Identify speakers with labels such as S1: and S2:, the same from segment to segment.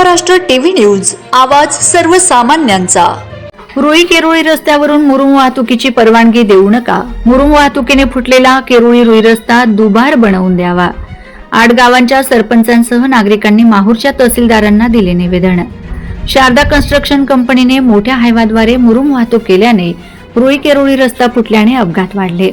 S1: Maharashtra TV news आवाज सर्वसामान्यांचा.
S2: रुई केरुळी रस्त्यावरून मुरुम वाहतुकीची परवानगी देऊ नका. मुरुम वाहतुकीने फुटलेला केरुळी रुई रस्ता दुबार बनवून द्यावा. आठ गावांच्या सरपंचांसह नागरिकांनी माहूरच्या तहसीलदारांना दिले निवेदन. शारदा कन्स्ट्रक्शन कंपनीने मोठ्या हायवाद्वारे मुरुम वाहतूक केल्याने रुई केरुळी रस्ता फुटल्याने अपघात वाढले.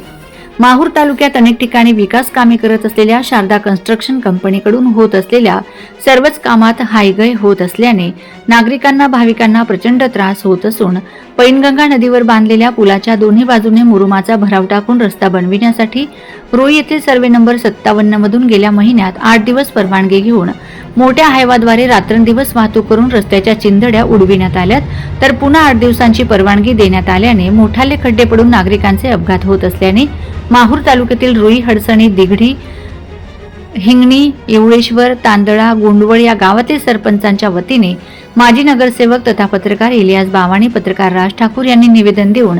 S2: माहूर तालुक्यात अनेक ठिकाणी विकास कामे करत असलेल्या शारदा कन्स्ट्रक्शन कंपनीकडून होत असलेल्या सर्वच कामात हायगय होत असल्याने नागरिकांना भाविकांना प्रचंड त्रास होत असून पैनगंगा नदीवर बांधलेल्या पुलाच्या दोन्ही बाजूने मुरुमाचा भराव टाकून रस्ता बनविण्यासाठी रोई येथील सर्वे नंबर सत्तावन्न मधून गेल्या महिन्यात आठ दिवस परवानगी घेऊन मोठ्या हायवाद्वारे रात्रंदिवस वाहतूक करून रस्त्याच्या चिंधड्या उडविण्यात आल्यात. तर पुन्हा आठ दिवसांची परवानगी देण्यात आल्याने मोठाले खड्डे पडून नागरिकांचे अपघात होत असल्याने माहूर तालुक्यातील रुई हडसणी दिघडी हिंगणी येवळेश्वर तांदळा गोंडवळ या गावातील सरपंचांच्या वतीने माजी नगरसेवक तथा पत्रकार इलियास बावाणी पत्रकार राज ठाकूर यांनी निवेदन देऊन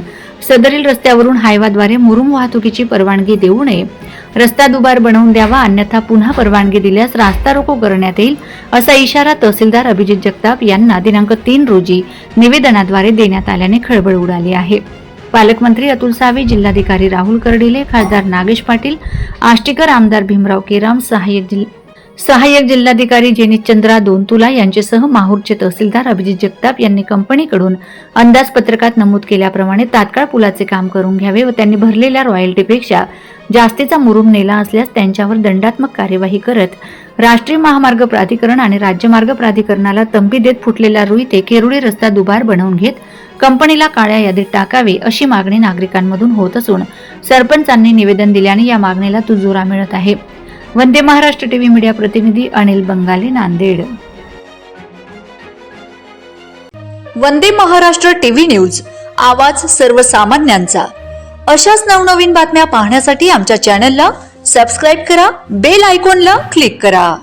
S2: सदरील रस्त्यावरून हायवाद्वारे मुरुम वाहतुकीची परवानगी देऊ नये. रस्ता दुबार बनवून द्यावा अन्यथा पुन्हा परवानगी दिल्यास रास्ता रोको करण्यात येईल असा इशारा तहसीलदार अभिजित जगताप यांना दिनांक तीन रोजी निवेदनाद्वारे देण्यात आल्याने खळबळ उडाली आहे. पालकमंत्री अतुल सावे जिल्हाधिकारी राहुल कर्डिले खासदार नागेश पाटील आष्टीकर आमदार भीमराव केराम सहाय्यक जिल्हा सहाय्यक जिल्हाधिकारी जेनितचंद्रा दोनतुला यांचेसह माहूरचे तहसीलदार अभिजित जगताप यांनी कंपनीकडून अंदाजपत्रकात नमूद केल्याप्रमाणे तात्काळ पुलाचे काम करून घ्यावे व त्यांनी भरलेल्या रॉयल्टीपेक्षा जास्तीचा मुरुम नेला असल्यास त्यांच्यावर दंडात्मक कार्यवाही करत राष्ट्रीय महामार्ग प्राधिकरण आणि राज्यमार्ग प्राधिकरणाला तंबी देत फुटलेला रुई ते केरुळी रस्ता दुबार बनवून घेत कंपनीला काळ्या यादीत टाकावे अशी मागणी नागरिकांमधून होत असून सरपंचांनी निवेदन दिल्याने या मागणीला तुजोरा मिळत आहे. वंदे महाराष्ट्र टीव्ही मीडिया प्रतिनिधी अनिल बंगाले नांदेड.
S1: वंदे महाराष्ट्र टीव्ही न्यूज आवाज सर्वसामान्यांचा. अशाच नवनवीन बातम्या पाहण्यासाठी आमच्या चॅनलला सबस्क्राईब करा बेल आयकॉनला क्लिक करा.